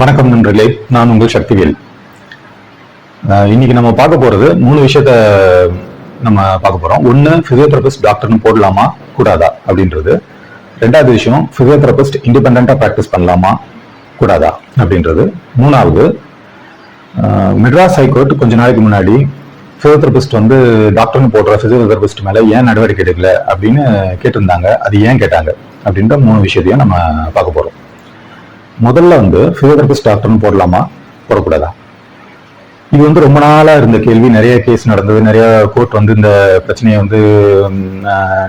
வணக்கம் நண்பர்களே நான் உங்கள் சக்திவேல். இன்னைக்கு நம்ம பார்க்க போறது மூணு விஷயத்த நம்ம பார்க்க போறோம். ஒன்னு பிசியோதெரபிஸ்ட் டாக்டர்னு போடலாமா கூடாதா அப்படின்றது. ரெண்டாவது விஷயம் பிசியோதெரபிஸ்ட் இண்டிபெண்டா ப்ராக்டிஸ் பண்ணலாமா கூடாதா அப்படின்றது. மூணாவது மெட்ராஸ் ஹைகோர்ட் கொஞ்ச நாளைக்கு முன்னாடி பிசியோதெரபிஸ்ட் வந்து டாக்டர்னு போடுற பிசியோதெரபிஸ்ட் மேல ஏன் நடவடிக்கை எடுக்கல அப்படின்னு கேட்டிருந்தாங்க. அது ஏன் கேட்டாங்க அப்படின்ற மூணு விஷயத்தையும் நம்ம பார்க்க போறோம். முதல்ல வந்து பிசியோதெரபிஸ்ட் டாக்டர்னு போடலாமா? போடக்கூடாதா? இது வந்து ரொம்ப நாளாக இருந்த கேள்வி. நிறைய கேஸ் நடந்தது. நிறைய கோர்ட் வந்து இந்த பிரச்சனையை வந்து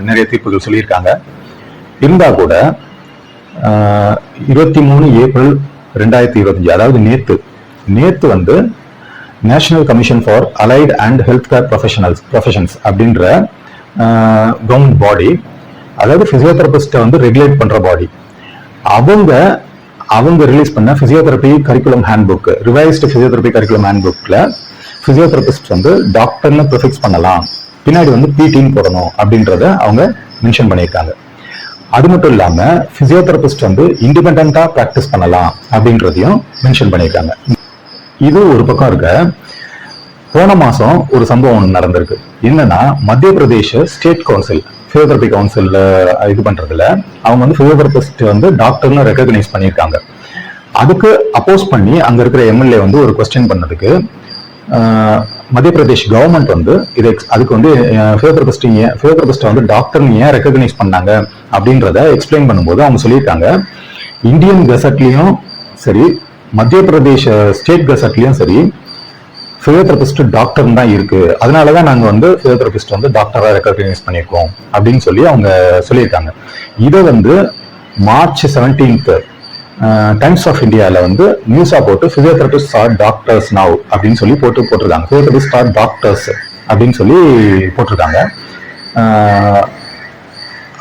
நிறைய தீர்ப்புகள் சொல்லியிருக்காங்க. இருந்தா கூட இருபத்தி மூணு ஏப்ரல் ரெண்டாயிரத்தி இருபத்தஞ்சு அதாவது நேத்து. நேத்து வந்து National Commission for Allied and Health Care Professionals Professions அப்படின்ற கவர்மெண்ட் பாடி அதாவது பிசியோதெரபிஸ்ட்டை வந்து ரெகுலேட் பண்ணுற பாடி அவங்க அவங்க ரிலீஸ் பண்ண physiotherapy curriculum handbook revised physiotherapy curriculum hand புக்கில் ஃபிசியோதெரபிஸ்ட் வந்து டாக்டர்னு ப்ரிஃபிக்ஸ் பண்ணலாம். பின்னாடி வந்து பிடின்னு போடணும் அப்படின்றத அவங்க மென்ஷன் பண்ணியிருக்காங்க. அது மட்டும் இல்லாமல் ஃபிசியோதெரபிஸ்ட் வந்து இண்டிபெண்ட்டாக ப்ராக்டிஸ் பண்ணலாம் அப்படின்றதையும் மென்ஷன் பண்ணியிருக்காங்க. இது ஒரு பக்கம் இருக்க போன மாதம் ஒரு சம்பவம் ஒன்று நடந்திருக்கு. என்னன்னா மத்திய பிரதேச ஸ்டேட் கவுன்சில் பிசியோதெரபி கவுன்சிலில் இது பண்ணுறதுல அவங்க வந்து ஃபிசியோதெரபிஸ்ட் வந்து டாக்டர்னு ரெக்கக்னைஸ் பண்ணியிருக்காங்க. அதுக்கு அப்போஸ் பண்ணி அங்கே இருக்கிற எம்எல்ஏ வந்து ஒரு கொஸ்டின் பண்ணதுக்கு மத்திய பிரதேஷ் கவர்மெண்ட் வந்து இது அதுக்கு வந்து பிசியோதெரபிஸ்ட் ஏன் பிசியோதெரபிஸ்ட் வந்து டாக்டர்னு ஏன் ரெக்கக்னைஸ் பண்ணாங்க? அப்படின்றத எக்ஸ்பிளைன் பண்ணும்போது அவங்க சொல்லியிருக்காங்க இந்தியன் கெசட்லேயும் சரி மத்திய பிரதேஷ் ஸ்டேட் கெசட்லேயும் சரி ஃபிசியோதெரபிஸ்ட் டாக்டர் தான் இருக்கு. அதனால தான் நாங்கள் வந்து ஃபிசியோதெரபிஸ்ட் வந்து டாக்டராக ரெக்கக்னைஸ் பண்ணியிருக்கோம் அப்படின்னு சொல்லி அவங்க சொல்லியிருக்காங்க. இதை வந்து மார்ச் செவன்டீன்த் டைம்ஸ் ஆஃப் இந்தியாவில் வந்து நியூஸாக போட்டு ஃபிசியோதெரபிஸ்ட் ஆர் டாக்டர்ஸ் நவ் அப்படின்னு சொல்லி போட்டு போட்டிருக்காங்க. ஃபிசியோதெரபிஸ்ட் ஆர் டாக்டர்ஸ் அப்படின்னு சொல்லி போட்டிருக்காங்க.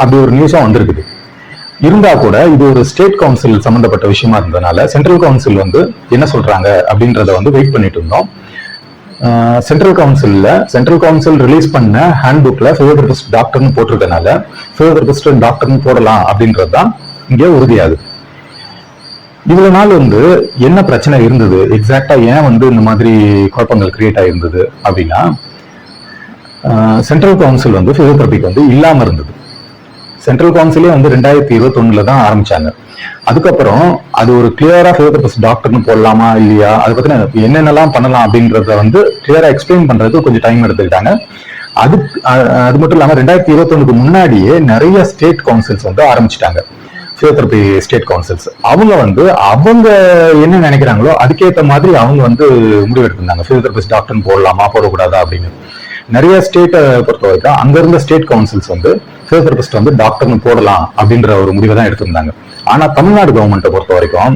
அப்படி ஒரு நியூஸாக வந்திருக்குது. இருந்தா கூட இது ஒரு ஸ்டேட் கவுன்சில் சம்பந்தப்பட்ட விஷயமா இருந்ததுனால சென்ட்ரல் கவுன்சில் வந்து என்ன சொல்றாங்க அப்படின்றத வந்து வெயிட் பண்ணிட்டு இருந்தோம். சென்ட்ரல் கவுன்சிலில் சென்ட்ரல் கவுன்சில் ரிலீஸ் பண்ண ஹேண்ட்புக்ல ஃபிசியோதெரபிஸ்ட் டாக்டர்னு போட்டிருக்கனால ஃபிசியோதெரபிஸ்ட் டாக்டர்னு போடலாம் அப்படின்றது தான் இங்கே உறுதியாகுது. இவ்வளவு நாள் வந்து என்ன பிரச்சனை இருந்தது? எக்ஸாக்டா ஏன் வந்து இந்த மாதிரி குழப்பங்கள் கிரியேட் ஆயிருந்தது அப்படின்னா சென்ட்ரல் கவுன்சில் வந்து பிசியோதெரபிக்கு வந்து இல்லாமல் இருந்தது. சென்ட்ரல் கவுன்சிலே வந்து ரெண்டாயிரத்தி இருபத்தொன்னுல தான் ஆரம்பிச்சாங்க. அதுக்கப்புறம் அது ஒரு கிளியரா பிசியோதெரபிஸ்ட் டாக்டர்னு போடலாமா இல்லையா? அதை பத்தின என்னென்னலாம் பண்ணலாம் அப்படின்றத வந்து கிளியரா எக்ஸ்பிளைன் பண்றதுக்கு கொஞ்சம் டைம் எடுத்துக்கிட்டாங்க. அது அது மட்டும் இல்லாம ரெண்டாயிரத்தி இருபத்தொன்னுக்கு முன்னாடியே நிறைய ஸ்டேட் கவுன்சில்ஸ் வந்து ஆரம்பிச்சிட்டாங்க. பிசியோதெரபி ஸ்டேட் கவுன்சில்ஸ் அவங்க வந்து அவங்க என்ன நினைக்கிறாங்களோ அதுக்கேற்ற மாதிரி அவங்க வந்து முடிவெடுத்திருந்தாங்க. பிசியோதெரபிஸ்ட் டாக்டர்னு போடலாமா போடக்கூடாதா அப்படின்னு. நிறைய ஸ்டேட்டை பொறுத்த வரைக்கும் அங்க இருந்த ஸ்டேட் கவுன்சில்ஸ் வந்து பிசியோதெரபிஸ்ட் வந்து டாக்டர்னு போடலாம் அப்படின்ற ஒரு முடிவை தான் எடுத்திருந்தாங்க. ஆனா தமிழ்நாடு கவர்மெண்ட்டை பொறுத்த வரைக்கும்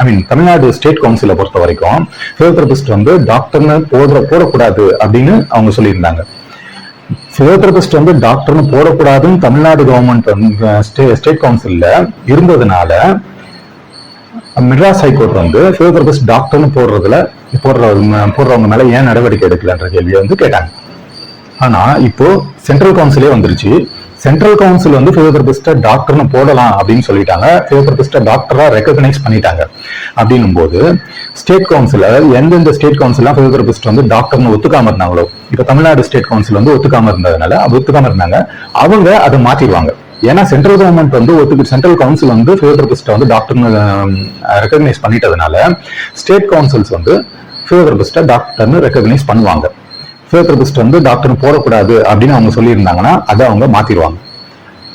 ஐ மீன் தமிழ்நாடு ஸ்டேட் கவுன்சிலை பொறுத்த வரைக்கும் பிசியோதெரபிஸ்ட் வந்து டாக்டர்னு போடுற போடக்கூடாது அப்படின்னு அவங்க சொல்லியிருந்தாங்க. பிசியோதெரபிஸ்ட் வந்து டாக்டர்னு போடக்கூடாதுன்னு தமிழ்நாடு கவர்மெண்ட் ஸ்டேட் கவுன்சில்ல இருந்ததுனால மெட்ராஸ் ஹைகோர்ட் வந்து பிசியோதெரபிஸ்ட் டாக்டர்னு போடுறதுல போடுற போடுறவங்க மேல ஏன் நடவடிக்கை எடுக்கலன்ற கேள்வியை வந்து கேட்டாங்க. ஆனா இப்போ சென்ட்ரல் கவுன்சிலே வந்துருச்சு. சென்ட்ரல் கவுன்சில் வந்து பிசியோதெரபிஸ்ட டாக்டர்னு போடலாம் அப்படின்னு சொல்லிட்டாங்க. பிசியோதெரபிஸ்ட டாக்டரா ரெக்கக்னைஸ் பண்ணிட்டாங்க. அப்படின்னும் போது ஸ்டேட் கவுன்சில எந்தெந்த ஸ்டேட் கவுன்சிலாம் பிசியோதெரபிஸ்ட் வந்து டாக்டர்னு ஒத்துக்காம இருந்தாங்களோ இப்ப தமிழ்நாடு ஸ்டேட் கவுன்சில் வந்து ஒத்துக்காம இருந்ததுனால அது ஒத்துக்காம இருந்தாங்க. அவங்க அதை மாத்திடுவாங்க. ஏன்னா சென்ட்ரல் கவர்மெண்ட் வந்து ஒத்துக்கு சென்ட்ரல் கவுன்சில் வந்து பிசியோதெரபிஸ்ட வந்து டாக்டர்னு ரெக்கக்னைஸ் பண்ணிட்டதுனால ஸ்டேட் கவுன்சில்ஸ் வந்து பிசியோதெரபிஸ்ட டாக்டர்னு ரெக்கக்னைஸ் பண்ணுவாங்க. ஃபிசியோதெரபிஸ்ட் வந்து டாக்டர்னு போடக்கூடாது அப்படின்னு அவங்க சொல்லியிருந்தாங்கன்னா அதை அவங்க மாத்திடுவாங்க.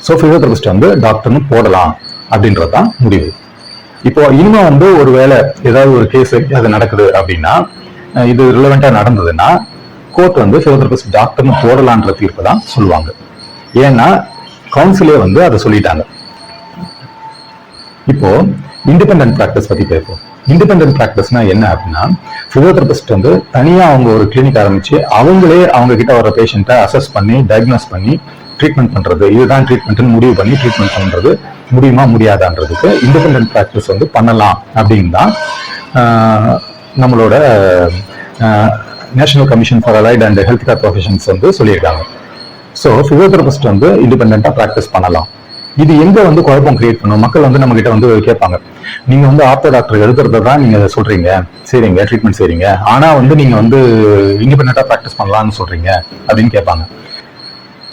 ஸோ ஃபிசியோதெரபிஸ்ட் வந்து டாக்டர்னு போடலாம் அப்படின்றது தான் முடிவு. இப்போ இனிமே வந்து ஒரு வேளை ஏதாவது ஒரு கேஸ் அது நடக்குது அப்படின்னா இது ரிலவெண்ட்டாக நடந்ததுன்னா கோர்ட் வந்து ஃபிசியோதெரபிஸ்ட் டாக்டர்னு போடலான்ற தீர்ப்பு தான் சொல்லுவாங்க. ஏன்னா கவுன்சிலே வந்து அதை சொல்லிட்டாங்க. இப்போ இண்டிபெண்ட் ப்ராக்டிஸ் பத்தி பேசுவோம். இண்டிபெண்டன்ட் ப்ராக்டிஸ்னா என்ன அப்படின்னா பிசியோதெரபிஸ்ட் வந்து தனியாக அவங்க ஒரு கிளினிக் ஆரம்பிச்சு அவங்களே அவங்க கிட்ட வர பேஷண்ட்டை அசஸ் பண்ணி டயக்னோஸ் பண்ணி ட்ரீட்மெண்ட் பண்றது. இதுதான் ட்ரீட்மெண்ட்னு முடிவு பண்ணி ட்ரீட்மெண்ட் பண்றது. முடியுமா முடியாதான்றதுக்கு இண்டிபெண்டன்ட் ப்ராக்டிஸ் வந்து பண்ணலாம் அப்படின்னு தான் நம்மளோட national commission for allied and health care professions வந்து சொல்லியிருக்காங்க. ஸோ பிசியோதெரபிஸ்ட் வந்து இண்டிபெண்ட்டாக ப்ராக்டிஸ் பண்ணலாம். இது எங்க வந்து குழப்பம் கிரியேட் பண்ணும்? மக்கள் வந்து நம்ம கிட்ட வந்து கேட்பாங்க. நீங்க வந்து ஆப்த டாக்டர் எழுதுறத தான் நீங்க சொல்றீங்க. சரிங்க ட்ரீட்மெண்ட் செய்றீங்க. ஆனா வந்து நீங்க வந்து இண்டிபெண்டா ப்ராக்டிஸ் பண்ணலாம்னு சொல்றீங்க அப்படின்னு கேட்பாங்க.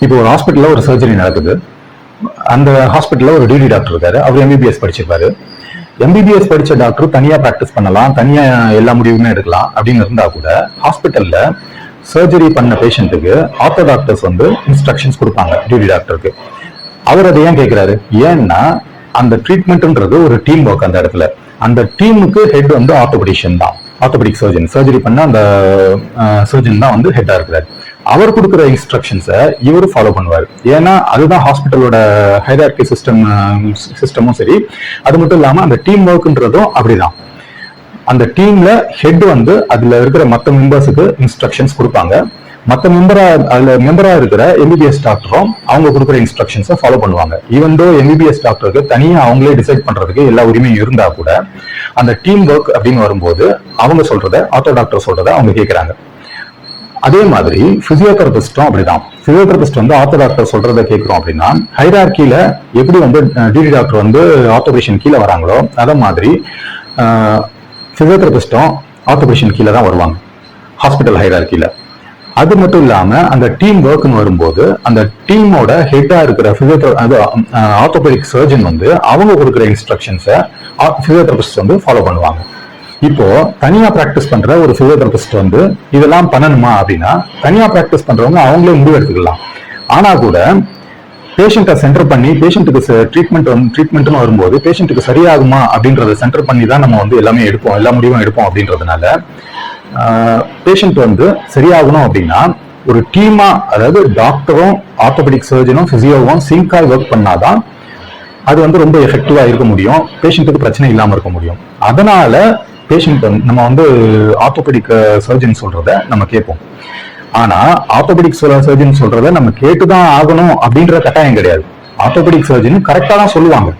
இப்போ ஒரு ஹாஸ்பிட்டல்ல ஒரு சர்ஜரி நடக்குது. அந்த ஹாஸ்பிட்டல்ல ஒரு டிடி டாக்டர் இருக்காரு. அவர் எம்பிபிஎஸ் படிச்சிருப்பாரு. எம்பிபிஎஸ் படிச்ச டாக்டர் தனியா ப்ராக்டிஸ் பண்ணலாம் தனியா எல்லா முடிவுமே எடுக்கலாம் அப்படின்னு இருந்தா கூட ஹாஸ்பிட்டல்ல சர்ஜரி பண்ண பேஷண்ட்டுக்கு ஆர்த்தோ டாக்டர்ஸ் வந்து இன்ஸ்ட்ரக்ஷன்ஸ் கொடுப்பாங்க டியூட்டி டாக்டருக்கு அவர் அதை ஏன் கேட்கிறாரு ஏன்னா அந்த ட்ரீட்மெண்ட்ன்றது ஒரு டீம் ஒர்க் அந்த இடத்துல. அந்த டீமுக்கு ஹெட் வந்து ஆர்த்தோபடிஷியன் தான். ஆர்த்தோபடிக் சர்ஜன் சர்ஜரி பண்ண அந்த சர்ஜன் தான் வந்து ஹெட்டா இருக்கிறார். அவர் கொடுக்குற இன்ஸ்ட்ரக்ஷன்ஸை இவர் ஃபாலோ பண்ணுவார். ஏன்னா அதுதான் ஹாஸ்பிட்டலோட ஹைரார்கி சிஸ்டம் சிஸ்டமும் சரி. அது மட்டும் இல்லாம அந்த டீம் ஒர்க்ன்றதும் அப்படிதான். அந்த டீம்ல ஹெட் வந்து அதுல இருக்கிற மற்ற மெம்பர்ஸுக்கு இன்ஸ்ட்ரக்ஷன்ஸ் கொடுப்பாங்க. மற்ற மெம்பரா அதுல மெம்பரா இருக்கிற எம்பிபிஎஸ் டாக்டரும் அவங்க கொடுக்குற இன்ஸ்ட்ரக்ஷன்ஸை ஃபாலோ பண்ணுவாங்க. ஈவன் தோ எம்பிபிஎஸ் டாக்டருக்கு தனியா அவங்களே டிசைட் பண்றதுக்கு எல்லா உரிமையும் இருந்தா கூட அந்த டீம் ஒர்க் அப்படின்னு வரும்போது அவங்க சொல்றத ஆட்டோ டாக்டர் சொல்றத அவங்க கேட்கறாங்க அதே மாதிரி பிசியோதெரபிஸ்டும் அப்படிதான். பிசியோதெரபிஸ்ட் வந்து ஆர்த்தோ டாக்டர் சொல்றதை கேட்கிறோம் அப்படின்னா ஹைரார்கியில எப்படி வந்து டிடி டாக்டர் வந்து ஆர்த்தோபேஷன் கீழே வராங்களோ அதே மாதிரி பிசியோதெரபிஸ்டும் ஆர்த்தோபேஷன் கீழே தான் வருவாங்க. ஹாஸ்பிட்டல் ஹைரார்கில அது மட்டும் இல்லாம அந்த டீம் ஒர்க்னு வரும்போது அந்த டீமோட ஹெட்டா இருக்கிற பிசியோதெர அது ஆர்த்தோபெடிக் சர்ஜன் வந்து அவங்க கொடுக்குற இன்ஸ்ட்ரக்ஷன்ஸை பிசியோதெரபிஸ்ட் வந்து ஃபாலோ பண்ணுவாங்க. இப்போ தனியா பிராக்டிஸ் பண்ற ஒரு பிசியோதெரபிஸ்ட் வந்து இதெல்லாம் பண்ணணுமா அப்படின்னா தனியா பிராக்டிஸ் பண்றவங்க அவங்களே முடிவு எடுத்துக்கலாம். ஆனா கூட பேஷண்ட்டை சென்டர் பண்ணி பேஷண்ட்டுக்கு ட்ரீட்மெண்ட் வந்து ட்ரீட்மெண்ட்னு வரும்போது பேஷண்ட்டுக்கு சரியாகுமா அப்படின்றத சென்டர் பண்ணி தான் நம்ம வந்து எல்லாமே எடுப்போம் எல்லா முடிவும் எடுப்போம் அப்படின்றதுனால பேஷண்ட் வந்து சரியாகணும் அப்படின்னா ஒரு டீமா அதாவது டாக்டரும் ஆர்த்தோபெடிக் சர்ஜனும் பிசியோவும் சிங்காய் ஒர்க் பண்ணாதான் அது வந்து ரொம்ப எஃபெக்டிவா இருக்க முடியும் பேஷண்ட்டுக்கு பிரச்சனை இல்லாமல் இருக்க முடியும். அதனால பேஷண்ட் நம்ம வந்து ஆர்த்தோபெடிக் சர்ஜன் சொல்றத நம்ம கேட்போம். ஆனா ஆர்த்தோபெடிக் சர்ஜன் சொல்றத நம்ம கேட்டுதான் ஆகணும் அப்படின்ற கட்டாயம் கிடையாது. ஆர்த்தோபெடிக் சர்ஜன் கரெக்டா தான் சொல்லுவாங்க.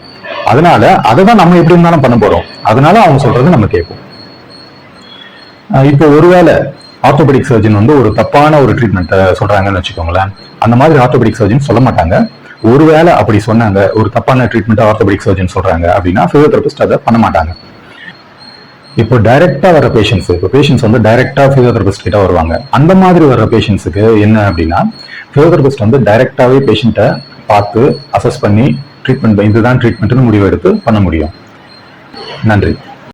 அதனால அதை தான் நம்ம எப்படி இருந்தாலும் பண்ண போறோம். அதனால அவங்க சொல்றதை நம்ம கேட்போம். இப்போ ஒருவேளை ஆர்த்தோபெடிக் சர்ஜன் வந்து ஒரு தப்பான ஒரு ட்ரீட்மெண்ட் சொல்றாங்கன்னு வச்சுக்கோங்களேன். அந்த மாதிரி ஆர்த்தோபெடிக் சர்ஜன் சொல்ல மாட்டாங்க. ஒருவேளை அப்படி சொன்னாங்க ஒரு தப்பான ட்ரீட்மெண்ட் ஆர்த்தோபெடிக் சர்ஜன் சொல்றாங்க அப்படின்னா பிசியோதெரபிஸ்ட் அதை பண்ண மாட்டாங்க. இப்போ டைரக்டா வர பேஷண்ட்ஸ் இப்போ பேஷண்ட்ஸ் வந்து டைரக்டா பிசியோதெரபிஸ்ட் கிட்ட வருவாங்க. அந்த மாதிரி வர பேஷண்ட்ஸுக்கு என்ன அப்படின்னா பிசியோதெரபிஸ்ட் வந்து டைரக்டாவே பேஷண்ட்டை பார்த்து அசஸ் பண்ணி ட்ரீட்மெண்ட் இதுதான் ட்ரீட்மெண்ட்னு முடிவு எடுத்து பண்ண முடியும். நன்றி.